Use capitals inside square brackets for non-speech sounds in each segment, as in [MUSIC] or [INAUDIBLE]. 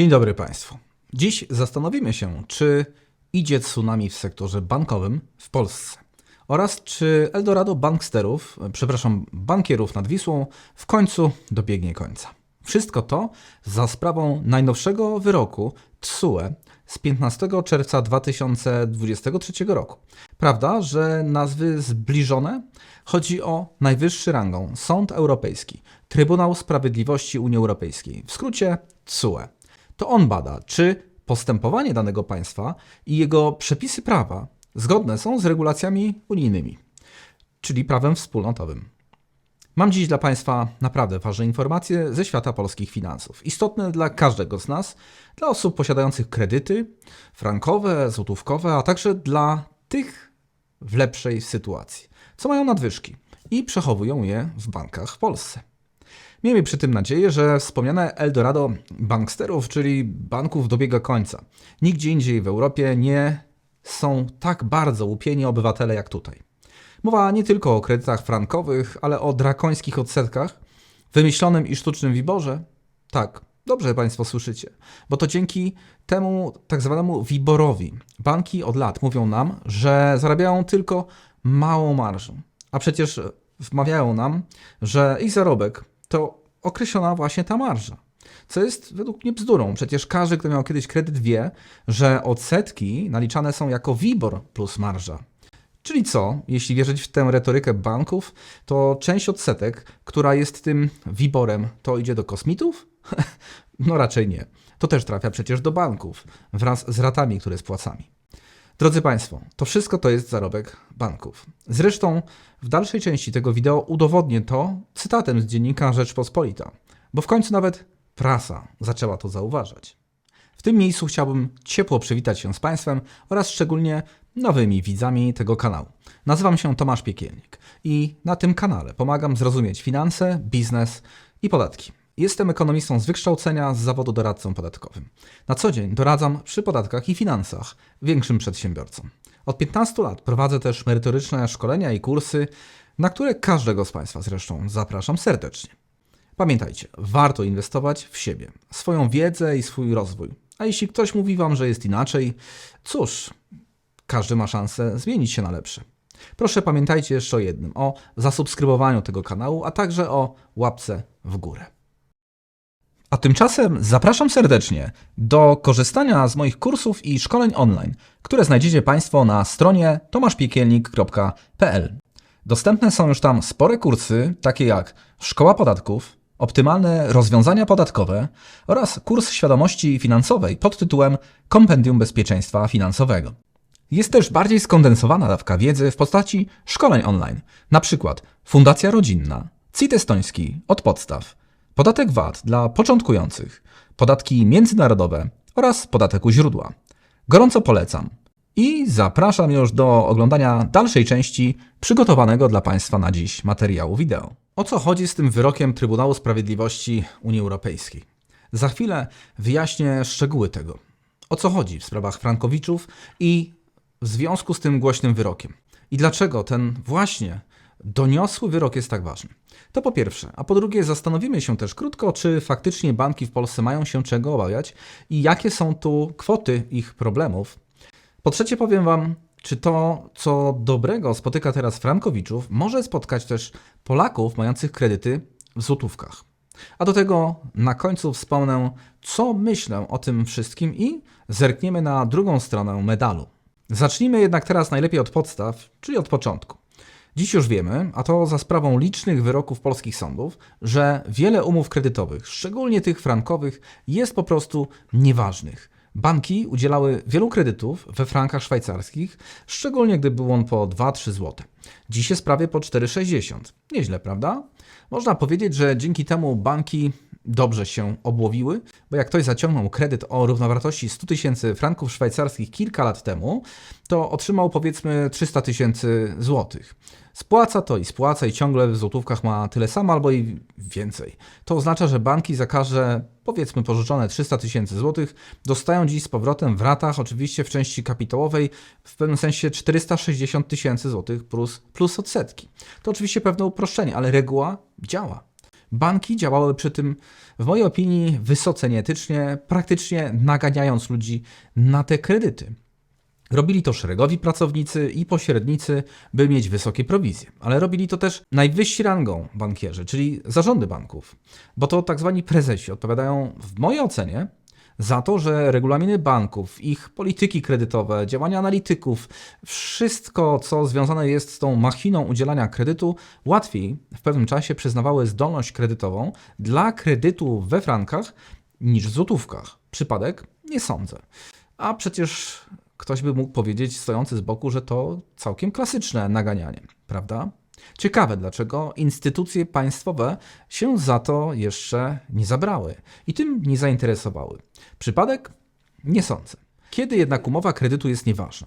Dzień dobry Państwu. Dziś zastanowimy się, czy idzie tsunami w sektorze bankowym w Polsce oraz czy Eldorado banksterów, przepraszam, bankierów nad Wisłą w końcu dobiegnie końca. Wszystko to za sprawą najnowszego wyroku TSUE z 15 czerwca 2023 roku. Prawda, że nazwy zbliżone? Chodzi o najwyższy rangą Sąd Europejski, Trybunał Sprawiedliwości Unii Europejskiej, w skrócie TSUE. To on bada, czy postępowanie danego państwa i jego przepisy prawa zgodne są z regulacjami unijnymi, czyli prawem wspólnotowym. Mam dziś dla Państwa naprawdę ważne informacje ze świata polskich finansów. Istotne dla każdego z nas, dla osób posiadających kredyty frankowe, złotówkowe, a także dla tych w lepszej sytuacji, co mają nadwyżki i przechowują je w bankach w Polsce. Miejmy przy tym nadzieję, że wspomniane Eldorado banksterów, czyli banków dobiega końca. Nigdzie indziej w Europie nie są tak bardzo łupieni obywatele jak tutaj. Mowa nie tylko o kredytach frankowych, ale o drakońskich odsetkach, wymyślonym i sztucznym wiborze. Tak, dobrze Państwo słyszycie, bo to dzięki temu tak zwanemu wiborowi banki od lat mówią nam, że zarabiają tylko małą marżę. A przecież wmawiają nam, że ich zarobek to określona właśnie ta marża. Co jest według mnie bzdurą. Przecież każdy, kto miał kiedyś kredyt, wie, że odsetki naliczane są jako WIBOR plus marża. Czyli co, jeśli wierzyć w tę retorykę banków, to część odsetek, która jest tym wiborem, to idzie do kosmitów? [LAUGHS] no raczej nie. To też trafia przecież do banków wraz z ratami, które spłacamy. Drodzy Państwo, to wszystko to jest zarobek banków. Zresztą w dalszej części tego wideo udowodnię to cytatem z dziennika Rzeczpospolita, bo w końcu nawet prasa zaczęła to zauważać. W tym miejscu chciałbym ciepło przywitać się z Państwem oraz szczególnie nowymi widzami tego kanału. Nazywam się Tomasz Piekielnik i na tym kanale pomagam zrozumieć finanse, biznes i podatki. Jestem ekonomistą z wykształcenia, z zawodu doradcą podatkowym. Na co dzień doradzam przy podatkach i finansach większym przedsiębiorcom. Od 15 lat prowadzę też merytoryczne szkolenia i kursy, na które każdego z Państwa zresztą zapraszam serdecznie. Pamiętajcie, warto inwestować w siebie, swoją wiedzę i swój rozwój. A jeśli ktoś mówi Wam, że jest inaczej, cóż, każdy ma szansę zmienić się na lepsze. Proszę pamiętajcie jeszcze o jednym, o zasubskrybowaniu tego kanału, a także o łapce w górę. A tymczasem zapraszam serdecznie do korzystania z moich kursów i szkoleń online, które znajdziecie Państwo na stronie tomaszpiekielnik.pl. Dostępne są już tam spore kursy, takie jak Szkoła Podatków, Optymalne rozwiązania podatkowe oraz kurs świadomości finansowej pod tytułem Kompendium Bezpieczeństwa Finansowego. Jest też bardziej skondensowana dawka wiedzy w postaci szkoleń online, na przykład Fundacja Rodzinna, CIT estoński od podstaw, podatek VAT dla początkujących, podatki międzynarodowe oraz podatek u źródła. Gorąco polecam i zapraszam już do oglądania dalszej części przygotowanego dla Państwa na dziś materiału wideo. O co chodzi z tym wyrokiem Trybunału Sprawiedliwości Unii Europejskiej? Za chwilę wyjaśnię szczegóły tego. O co chodzi w sprawach Frankowiczów i w związku z tym głośnym wyrokiem. I dlaczego ten właśnie doniosły wyrok jest tak ważny? To po pierwsze, a po drugie zastanowimy się też krótko, czy faktycznie banki w Polsce mają się czego obawiać i jakie są tu kwoty ich problemów. Po trzecie powiem Wam, czy to, co dobrego spotyka teraz Frankowiczów, może spotkać też Polaków mających kredyty w złotówkach. A do tego na końcu wspomnę, co myślę o tym wszystkim i zerkniemy na drugą stronę medalu. Zacznijmy jednak teraz najlepiej od podstaw, czyli od początku. Dziś już wiemy, a to za sprawą licznych wyroków polskich sądów, że wiele umów kredytowych, szczególnie tych frankowych, jest po prostu nieważnych. Banki udzielały wielu kredytów we frankach szwajcarskich, szczególnie gdy był on po 2-3 zł. Dziś jest prawie po 4,60. Nieźle, prawda? Można powiedzieć, że dzięki temu banki dobrze się obłowiły, bo jak ktoś zaciągnął kredyt o równowartości 100 tysięcy franków szwajcarskich kilka lat temu, to otrzymał powiedzmy 300 tysięcy złotych. Spłaca to i spłaca i ciągle w złotówkach ma tyle samo albo i więcej. To oznacza, że banki za każde powiedzmy pożyczone 300 tysięcy złotych dostają dziś z powrotem w ratach, oczywiście w części kapitałowej w pewnym sensie 460 tysięcy złotych plus, plus odsetki. To oczywiście pewne uproszczenie, ale reguła działa. Banki działały przy tym, w mojej opinii, wysoce nieetycznie, praktycznie naganiając ludzi na te kredyty. Robili to szeregowi pracownicy i pośrednicy, by mieć wysokie prowizje, ale robili to też najwyżsi rangą bankierzy, czyli zarządy banków, bo to tak zwani prezesi odpowiadają w mojej ocenie za to, że regulaminy banków, ich polityki kredytowe, działania analityków, wszystko co związane jest z tą machiną udzielania kredytu, łatwiej w pewnym czasie przyznawały zdolność kredytową dla kredytu we frankach niż w złotówkach. Przypadek? Nie sądzę. A przecież ktoś by mógł powiedzieć, stojący z boku, że to całkiem klasyczne naganianie, prawda? Ciekawe, dlaczego instytucje państwowe się za to jeszcze nie zabrały i tym nie zainteresowały. Przypadek? Nie sądzę. Kiedy jednak umowa kredytu jest nieważna?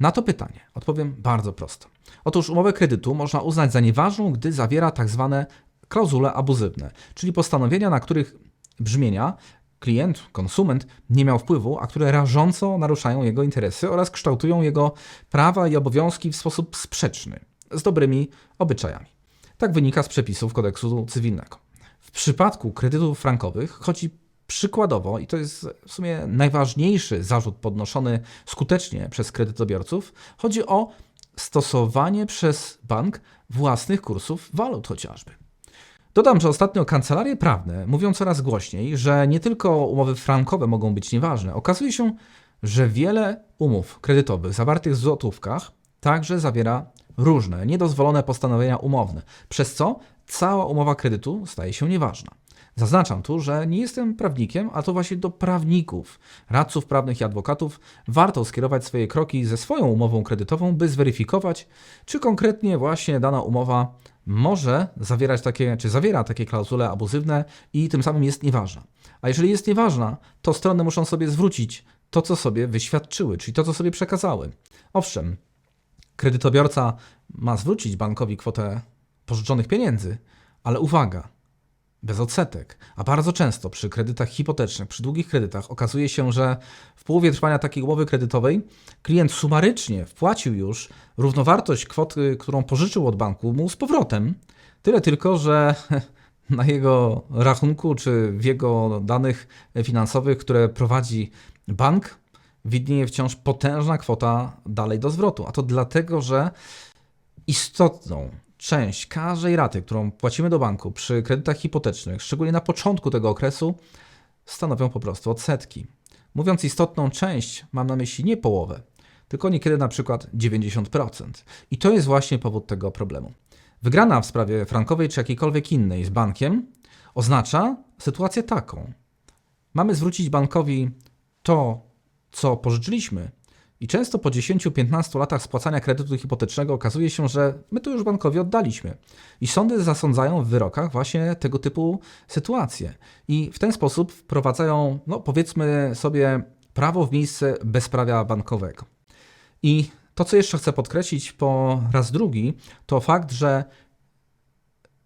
Na to pytanie odpowiem bardzo prosto. Otóż umowę kredytu można uznać za nieważną, gdy zawiera tak zwane klauzule abuzywne, czyli postanowienia, na których brzmienia klient, konsument nie miał wpływu, a które rażąco naruszają jego interesy oraz kształtują jego prawa i obowiązki w sposób sprzeczny z dobrymi obyczajami. Tak wynika z przepisów kodeksu cywilnego. W przypadku kredytów frankowych chodzi przykładowo, i to jest w sumie najważniejszy zarzut podnoszony skutecznie przez kredytobiorców, chodzi o stosowanie przez bank własnych kursów walut chociażby. Dodam, że ostatnio kancelarie prawne mówią coraz głośniej, że nie tylko umowy frankowe mogą być nieważne. Okazuje się, że wiele umów kredytowych zawartych w złotówkach także zawiera różne niedozwolone postanowienia umowne, przez co cała umowa kredytu staje się nieważna. Zaznaczam tu, że nie jestem prawnikiem, a to właśnie do prawników, radców prawnych i adwokatów warto skierować swoje kroki ze swoją umową kredytową, by zweryfikować, czy konkretnie właśnie dana umowa może zawierać takie, czy zawiera takie klauzule abuzywne i tym samym jest nieważna. A jeżeli jest nieważna, to strony muszą sobie zwrócić to, co sobie wyświadczyły, czyli to, co sobie przekazały. Owszem, kredytobiorca ma zwrócić bankowi kwotę pożyczonych pieniędzy, ale uwaga, bez odsetek. A bardzo często przy kredytach hipotecznych, przy długich kredytach okazuje się, że w połowie trwania takiej umowy kredytowej klient sumarycznie wpłacił już równowartość kwoty, którą pożyczył od banku mu z powrotem. Tyle tylko, że [LAUGHS] na jego rachunku czy w jego danych finansowych, które prowadzi bank, widnieje wciąż potężna kwota dalej do zwrotu. A to dlatego, że istotną część każdej raty, którą płacimy do banku przy kredytach hipotecznych, szczególnie na początku tego okresu, stanowią po prostu odsetki. Mówiąc istotną część, mam na myśli nie połowę, tylko niekiedy na przykład 90%. I to jest właśnie powód tego problemu. Wygrana w sprawie frankowej czy jakiejkolwiek innej z bankiem oznacza sytuację taką. Mamy zwrócić bankowi to, co pożyczyliśmy, i często po 10-15 latach spłacania kredytu hipotecznego okazuje się, że my to już bankowi oddaliśmy. I sądy zasądzają w wyrokach właśnie tego typu sytuacje. I w ten sposób wprowadzają, no powiedzmy sobie, prawo w miejsce bezprawia bankowego. I to, co jeszcze chcę podkreślić po raz drugi, to fakt, że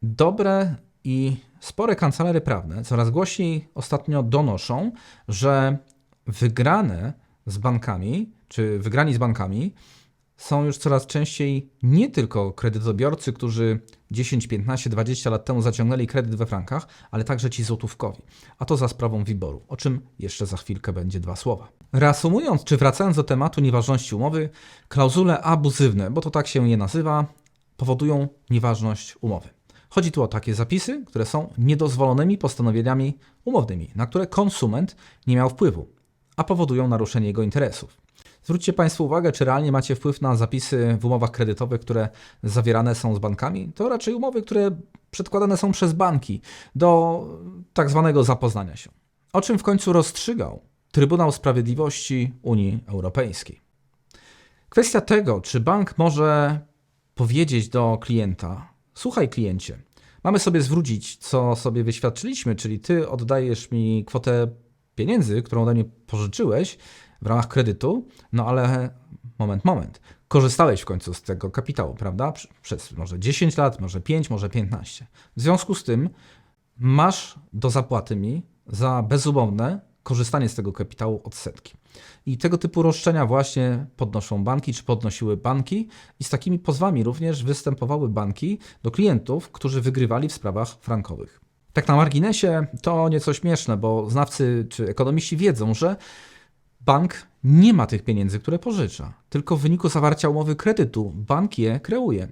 dobre i spore kancelarie prawne coraz głośniej ostatnio donoszą, że wygrane z bankami, czy wygrani z bankami, są już coraz częściej nie tylko kredytobiorcy, którzy 10, 15, 20 lat temu zaciągnęli kredyt we frankach, ale także ci złotówkowi. A to za sprawą Wiboru, o czym jeszcze za chwilkę będzie dwa słowa. Reasumując, czy wracając do tematu nieważności umowy, klauzule abuzywne, bo to tak się je nazywa, powodują nieważność umowy. Chodzi tu o takie zapisy, które są niedozwolonymi postanowieniami umownymi, na które konsument nie miał wpływu a powodują naruszenie jego interesów. Zwróćcie Państwo uwagę, czy realnie macie wpływ na zapisy w umowach kredytowych, które zawierane są z bankami. To raczej umowy, które przedkładane są przez banki do tak zwanego zapoznania się. O czym w końcu rozstrzygał Trybunał Sprawiedliwości Unii Europejskiej. Kwestia tego, czy bank może powiedzieć do klienta: Słuchaj, kliencie, mamy sobie zwrócić, co sobie wyświadczyliśmy, czyli ty oddajesz mi kwotę pieniędzy, którą ode mnie pożyczyłeś w ramach kredytu, no ale moment, moment. Korzystałeś w końcu z tego kapitału, prawda? Przez może 10 lat, może 5, może 15. W związku z tym masz do zapłaty mi za bezumowne korzystanie z tego kapitału odsetki. I tego typu roszczenia właśnie podnoszą banki, czy podnosiły banki, i z takimi pozwami również występowały banki do klientów, którzy wygrywali w sprawach frankowych. Tak na marginesie to nieco śmieszne, bo znawcy czy ekonomiści wiedzą, że bank nie ma tych pieniędzy, które pożycza, tylko w wyniku zawarcia umowy kredytu bank je kreuje.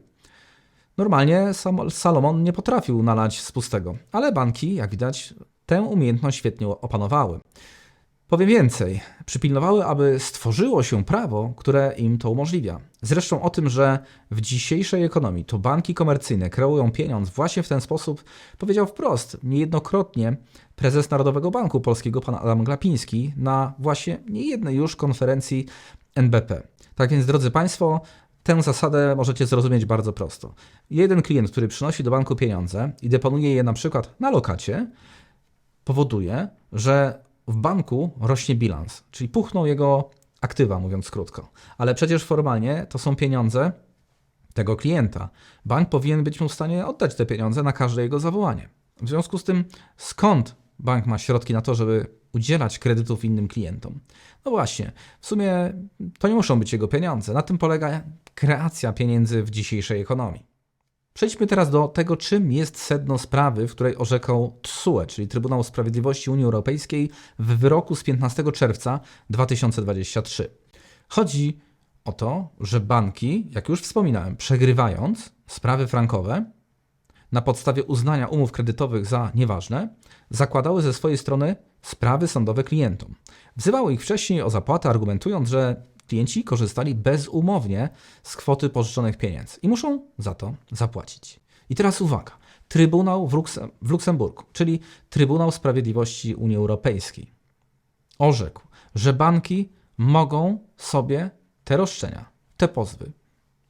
Normalnie Salomon nie potrafił nalać z pustego, ale banki, jak widać, tę umiejętność świetnie opanowały. Powiem więcej, przypilnowały, aby stworzyło się prawo, które im to umożliwia. Zresztą o tym, że w dzisiejszej ekonomii to banki komercyjne kreują pieniądz właśnie w ten sposób, powiedział wprost niejednokrotnie prezes Narodowego Banku Polskiego pan Adam Glapiński na właśnie niejednej już konferencji NBP. Tak więc, drodzy Państwo, Tę zasadę możecie zrozumieć bardzo prosto. Jeden klient, który przynosi do banku pieniądze i deponuje je na przykład na lokacie, powoduje, że w banku rośnie bilans, czyli puchną jego aktywa, mówiąc krótko. Ale przecież formalnie to są pieniądze tego klienta. Bank powinien być mu w stanie oddać te pieniądze na każde jego zawołanie. W związku z tym, skąd bank ma środki na to, żeby udzielać kredytów innym klientom? No właśnie, w sumie to nie muszą być jego pieniądze. Na tym polega kreacja pieniędzy w dzisiejszej ekonomii. Przejdźmy teraz do tego, czym jest sedno sprawy, w której orzekał TSUE, czyli Trybunał Sprawiedliwości Unii Europejskiej w wyroku z 15 czerwca 2023. Chodzi o to, że banki, jak już wspominałem, przegrywając sprawy frankowe, na podstawie uznania umów kredytowych za nieważne, zakładały ze swojej strony sprawy sądowe klientom. Wzywały ich wcześniej o zapłatę, argumentując, że klienci korzystali bezumownie z kwoty pożyczonych pieniędzy i muszą za to zapłacić. I teraz uwaga. Trybunał w, Luksem- w Luksemburgu, czyli Trybunał Sprawiedliwości Unii Europejskiej, orzekł, że banki mogą sobie te roszczenia, te pozwy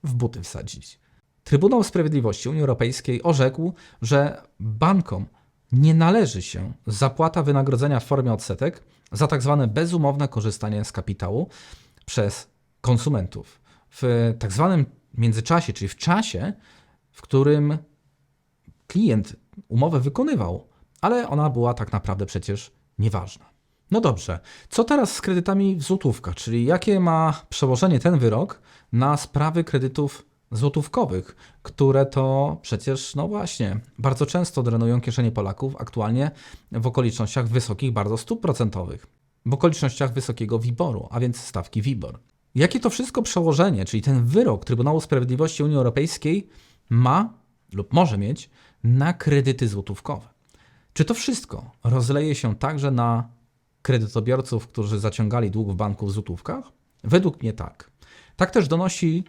w buty wsadzić. Trybunał Sprawiedliwości Unii Europejskiej orzekł, że bankom nie należy się zapłata wynagrodzenia w formie odsetek za tak zwane bezumowne korzystanie z kapitału przez konsumentów. W tak zwanym międzyczasie, czyli w czasie, w którym klient umowę wykonywał, ale ona była tak naprawdę przecież nieważna. No dobrze, co teraz z kredytami w złotówkach, czyli jakie ma przełożenie ten wyrok na sprawy kredytów złotówkowych, które to przecież, no właśnie, bardzo często drenują kieszenie Polaków aktualnie w okolicznościach wysokich bardzo stóp procentowych, w okolicznościach wysokiego WIBOR-u, a więc stawki WIBOR. Jakie to wszystko przełożenie, czyli ten wyrok Trybunału Sprawiedliwości Unii Europejskiej ma lub może mieć na kredyty złotówkowe? Czy to wszystko rozleje się także na kredytobiorców, którzy zaciągali dług w banku w złotówkach? Według mnie tak. Tak też donosi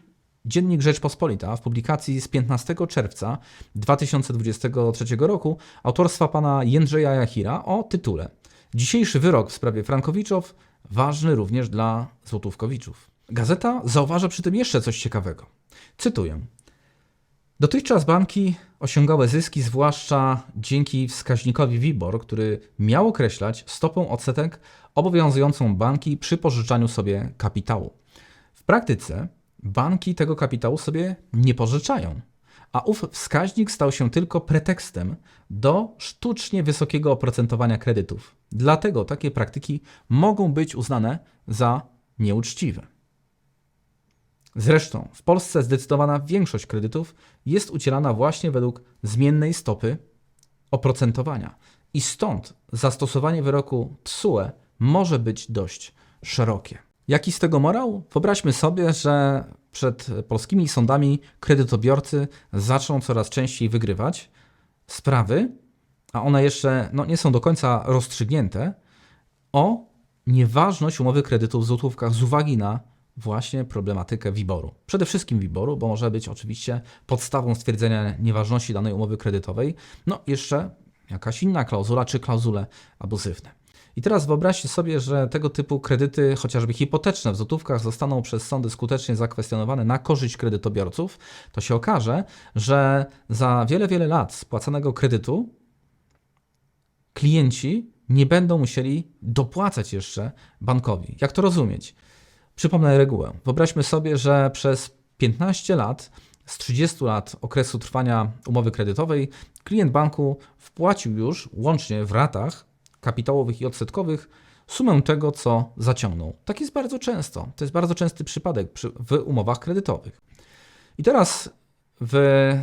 Dziennik Rzeczpospolita w publikacji z 15 czerwca 2023 roku autorstwa pana Jędrzeja Jachira o tytule Dzisiejszy wyrok w sprawie Frankowiczow ważny również dla złotówkowiczów. Gazeta zauważa przy tym jeszcze coś ciekawego. Cytuję. Dotychczas banki osiągały zyski zwłaszcza dzięki wskaźnikowi WIBOR, który miał określać stopę odsetek obowiązującą banki przy pożyczaniu sobie kapitału. W praktyce banki tego kapitału sobie nie pożyczają, a ów wskaźnik stał się tylko pretekstem do sztucznie wysokiego oprocentowania kredytów. Dlatego takie praktyki mogą być uznane za nieuczciwe. Zresztą w Polsce zdecydowana większość kredytów jest udzielana właśnie według zmiennej stopy oprocentowania. I stąd zastosowanie wyroku TSUE może być dość szerokie. Jaki z tego morał? Wyobraźmy sobie, że przed polskimi sądami kredytobiorcy zaczną coraz częściej wygrywać sprawy, a one jeszcze no, nie są do końca rozstrzygnięte, o nieważność umowy kredytu w złotówkach z uwagi na właśnie problematykę WIBOR-u. Przede wszystkim WIBOR-u, bo może być oczywiście podstawą stwierdzenia nieważności danej umowy kredytowej, no jeszcze jakaś inna klauzula czy klauzule abuzywne. I teraz wyobraźcie sobie, że tego typu kredyty, chociażby hipoteczne w złotówkach, zostaną przez sądy skutecznie zakwestionowane na korzyść kredytobiorców, to się okaże, że za wiele, wiele lat spłacanego kredytu klienci nie będą musieli dopłacać jeszcze bankowi. Jak to rozumieć? Przypomnę regułę. Wyobraźmy sobie, że przez 15 lat z 30 lat okresu trwania umowy kredytowej klient banku wpłacił już łącznie w ratach kapitałowych i odsetkowych sumę tego, co zaciągnął. Tak jest bardzo często. To jest bardzo częsty przypadek przy, w umowach kredytowych. I teraz w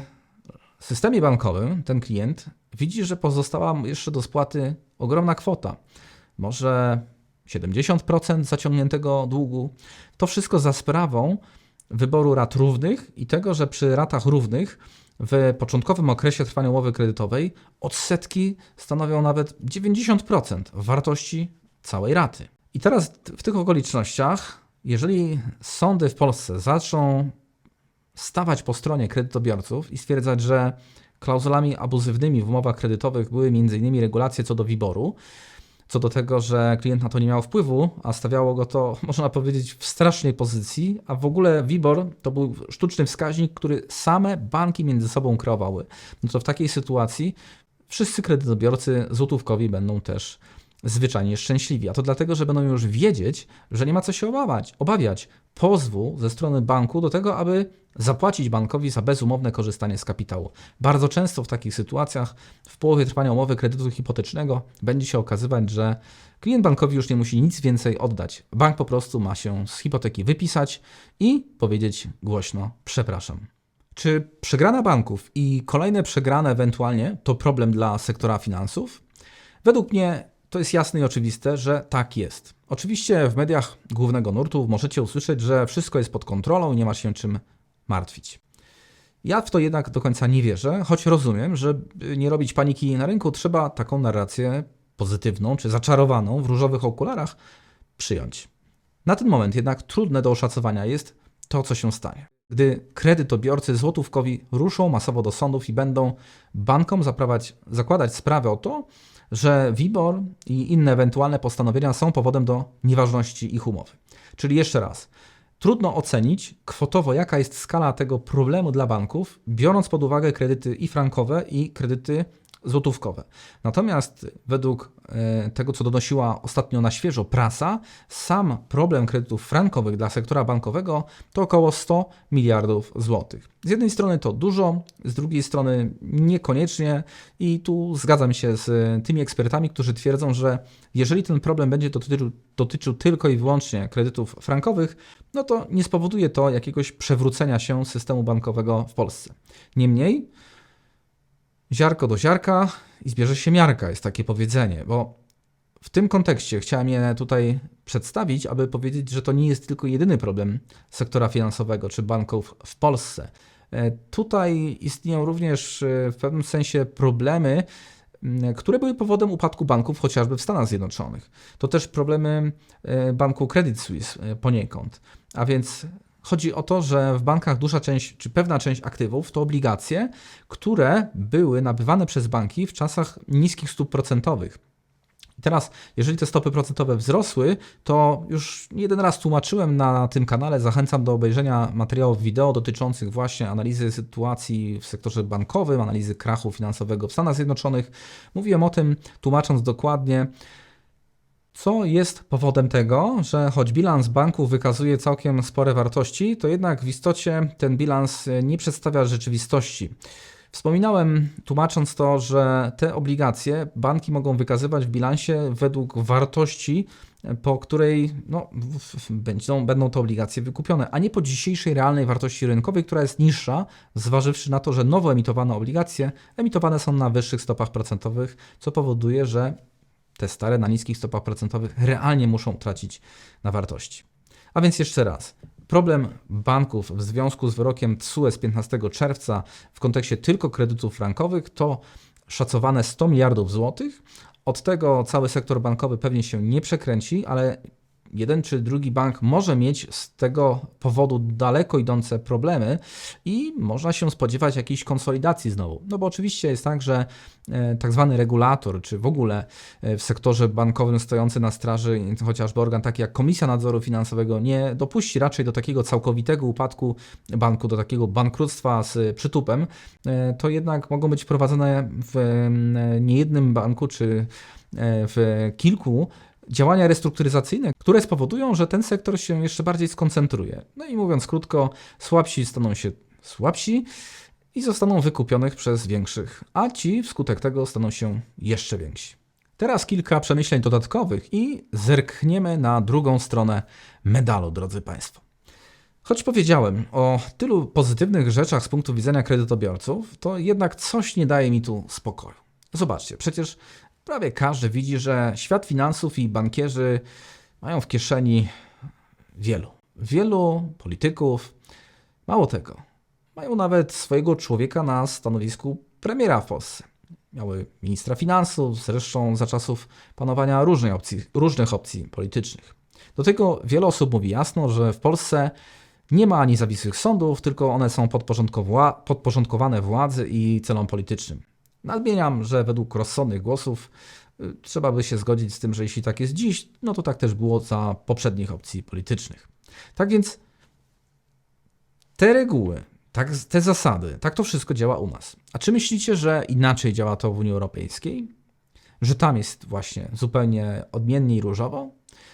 systemie bankowym ten klient widzi, że pozostała jeszcze do spłaty ogromna kwota. Może 70% zaciągniętego długu. To wszystko za sprawą wyboru rat równych i tego, że przy ratach równych w początkowym okresie trwania umowy kredytowej odsetki stanowią nawet 90% wartości całej raty. I teraz w tych okolicznościach, jeżeli sądy w Polsce zaczną stawać po stronie kredytobiorców i stwierdzać, że klauzulami abuzywnymi w umowach kredytowych były m.in. regulacje co do wyboru, co do tego, że klient na to nie miał wpływu, a stawiało go to, [LAUGHS] można powiedzieć, w strasznej pozycji, a w ogóle WIBOR to był sztuczny wskaźnik, który same banki między sobą kreowały. No to w takiej sytuacji wszyscy kredytobiorcy złotówkowi będą też zwyczajnie szczęśliwi. A to dlatego, że będą już wiedzieć, że nie ma co się obawiać, obawiać pozwu ze strony banku do tego, aby zapłacić bankowi za bezumowne korzystanie z kapitału. Bardzo często w takich sytuacjach w połowie trwania umowy kredytu hipotecznego będzie się okazywać, że klient bankowi już nie musi nic więcej oddać. Bank po prostu ma się z hipoteki wypisać i powiedzieć głośno przepraszam. Czy przegrana banków i kolejne przegrane ewentualnie to problem dla sektora finansów? Według mnie to jest jasne i oczywiste, że tak jest. Oczywiście w mediach głównego nurtu możecie usłyszeć, że wszystko jest pod kontrolą i nie ma się czym martwić. Ja w to jednak do końca nie wierzę, choć rozumiem, że by nie robić paniki na rynku, trzeba taką narrację pozytywną czy zaczarowaną w różowych okularach przyjąć. Na ten moment jednak trudne do oszacowania jest to, co się stanie. Gdy kredytobiorcy złotówkowi ruszą masowo do sądów i będą bankom zakładać sprawę o to, że WIBOR i inne ewentualne postanowienia są powodem do nieważności ich umowy. Czyli jeszcze raz, trudno ocenić kwotowo, jaka jest skala tego problemu dla banków, biorąc pod uwagę kredyty i frankowe, i kredyty złotówkowe. Natomiast według e, tego, co donosiła ostatnio na świeżo prasa, sam problem kredytów frankowych dla sektora bankowego to około 100 miliardów złotych. Z jednej strony to dużo, z drugiej strony niekoniecznie i tu zgadzam się z tymi ekspertami, którzy twierdzą, że jeżeli ten problem będzie dotyczył, dotyczył tylko i wyłącznie kredytów frankowych, no to nie spowoduje to jakiegoś przewrócenia się systemu bankowego w Polsce. Niemniej, ziarko do ziarka i zbierze się miarka, jest takie powiedzenie, bo w tym kontekście chciałem je tutaj przedstawić, aby powiedzieć, że to nie jest tylko jedyny problem sektora finansowego czy banków w Polsce. E, tutaj istnieją również e, w pewnym sensie problemy, które były powodem upadku banków chociażby w Stanach Zjednoczonych. To też problemy e, banku Credit Suisse poniekąd. A więc Chodzi o to, że w bankach duża część, czy pewna część aktywów to obligacje, które były nabywane przez banki w czasach niskich stóp procentowych. Teraz, jeżeli te stopy procentowe wzrosły, to już jeden raz tłumaczyłem na tym kanale, zachęcam do obejrzenia materiałów wideo dotyczących właśnie analizy sytuacji w sektorze bankowym, analizy krachu finansowego w Stanach Zjednoczonych. Mówiłem o tym, tłumacząc dokładnie, co jest powodem tego, że choć bilans banku wykazuje całkiem spore wartości, to jednak w istocie ten bilans nie przedstawia rzeczywistości. Wspominałem, tłumacząc to, że te obligacje banki mogą wykazywać w bilansie według wartości, po której no, będą, będą te obligacje wykupione, a nie po dzisiejszej realnej wartości rynkowej, która jest niższa, zważywszy na to, że nowo emitowane obligacje emitowane są na wyższych stopach procentowych, co powoduje, że te stare na niskich stopach procentowych realnie muszą tracić na wartości. A więc jeszcze raz. Problem banków w związku z wyrokiem TSUE z 15 czerwca w kontekście tylko kredytów frankowych to szacowane 100 miliardów złotych. Od tego cały sektor bankowy pewnie się nie przekręci, ale jeden czy drugi bank może mieć z tego powodu daleko idące problemy i można się spodziewać jakiejś konsolidacji znowu. No bo oczywiście jest tak, że e, tak zwany regulator, czy w ogóle e, w sektorze bankowym stojący na straży chociażby organ taki jak Komisja Nadzoru Finansowego nie dopuści raczej do takiego całkowitego upadku banku, do takiego bankructwa z przytupem, e, to jednak mogą być prowadzone w niejednym banku, czy w kilku działania restrukturyzacyjne, które spowodują, że ten sektor się jeszcze bardziej skoncentruje. No i mówiąc krótko, słabsi staną się słabsi i zostaną wykupionych przez większych, a ci wskutek tego staną się jeszcze więksi. Teraz kilka przemyśleń dodatkowych i zerkniemy na drugą stronę medalu, drodzy Państwo. Choć powiedziałem o tylu pozytywnych rzeczach z punktu widzenia kredytobiorców, to jednak coś nie daje mi tu spokoju. Zobaczcie, przecież prawie każdy widzi, że świat finansów i bankierzy mają w kieszeni wielu. Wielu polityków. Mało tego, mają nawet swojego człowieka na stanowisku premiera w Polsce. Miały ministra finansów, zresztą za czasów panowania różnych opcji, różnych opcji politycznych. Do tego wiele osób mówi jasno, że w Polsce nie ma niezawisłych sądów, tylko one są podporządkowa- podporządkowane władzy i celom politycznym. Nadmieniam, że według rozsądnych głosów y, trzeba by się zgodzić z tym, że jeśli tak jest dziś, no to tak też było za poprzednich opcji politycznych. Tak więc te reguły, tak, te zasady, tak to wszystko działa u nas. A czy myślicie, że inaczej działa to w Unii Europejskiej? Że tam jest właśnie zupełnie odmiennie i różowo?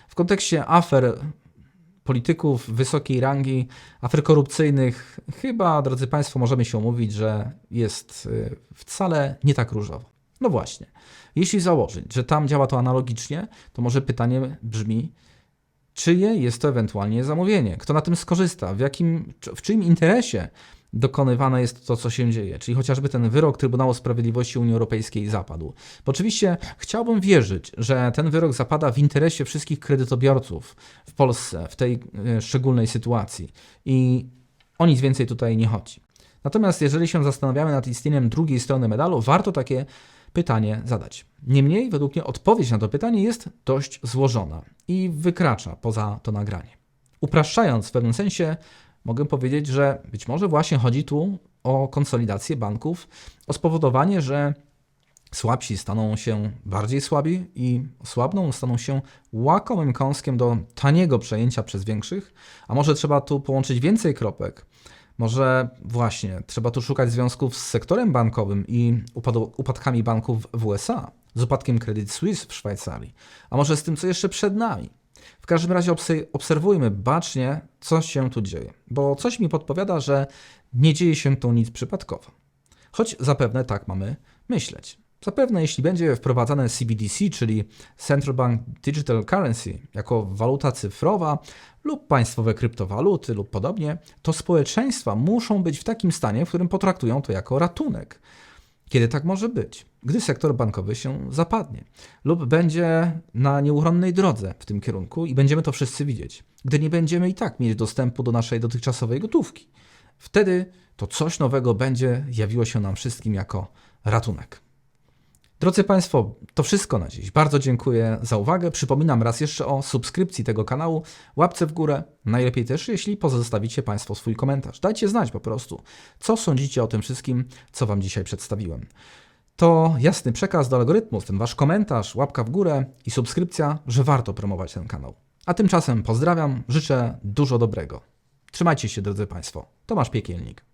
W kontekście afer polityków wysokiej rangi, afer korupcyjnych, chyba, drodzy Państwo, możemy się umówić, że jest y, wcale nie tak różowo. No właśnie. Jeśli założyć, że tam działa to analogicznie, to może pytanie brzmi, czyje jest to ewentualnie zamówienie? Kto na tym skorzysta? W, jakim, w czyim interesie dokonywane jest to, co się dzieje? Czyli chociażby ten wyrok Trybunału Sprawiedliwości Unii Europejskiej zapadł. Bo oczywiście chciałbym wierzyć, że ten wyrok zapada w interesie wszystkich kredytobiorców w Polsce w tej e, szczególnej sytuacji i o nic więcej tutaj nie chodzi. Natomiast jeżeli się zastanawiamy nad istnieniem drugiej strony medalu, warto takie pytanie zadać. Niemniej, według mnie, odpowiedź na to pytanie jest dość złożona i wykracza poza to nagranie. Upraszczając w pewnym sensie, mogę powiedzieć, że być może właśnie chodzi tu o konsolidację banków, o spowodowanie, że słabsi staną się bardziej słabi i słabną staną się łakomym kąskiem do taniego przejęcia przez większych, a może trzeba tu połączyć więcej kropek, może właśnie trzeba tu szukać związków z sektorem bankowym i upadkami banków w USA, z upadkiem Credit Suisse w Szwajcarii, a może z tym, co jeszcze przed nami. W każdym razie obse- obserwujmy bacznie, co się tu dzieje, bo coś mi podpowiada, że nie dzieje się tu nic przypadkowo. Choć zapewne tak mamy myśleć. Zapewne jeśli będzie wprowadzane CBDC, czyli Central Bank Digital Currency, jako waluta cyfrowa lub państwowe kryptowaluty lub podobnie, to społeczeństwa muszą być w takim stanie, w którym potraktują to jako ratunek. Kiedy tak może być? Gdy sektor bankowy się zapadnie lub będzie na nieuchronnej drodze w tym kierunku i będziemy to wszyscy widzieć. Gdy nie będziemy i tak mieć dostępu do naszej dotychczasowej gotówki. Wtedy to coś nowego będzie jawiło się nam wszystkim jako ratunek. Drodzy Państwo, to wszystko na dziś. Bardzo dziękuję za uwagę. Przypominam raz jeszcze o subskrypcji tego kanału, łapce w górę. Najlepiej też, jeśli pozostawicie Państwo swój komentarz. Dajcie znać po prostu, co sądzicie o tym wszystkim, co Wam dzisiaj przedstawiłem. To jasny przekaz do algorytmów, ten Wasz komentarz, łapka w górę i subskrypcja, że warto promować ten kanał. A tymczasem pozdrawiam, życzę dużo dobrego. Trzymajcie się, drodzy Państwo. Tomasz Piekielnik.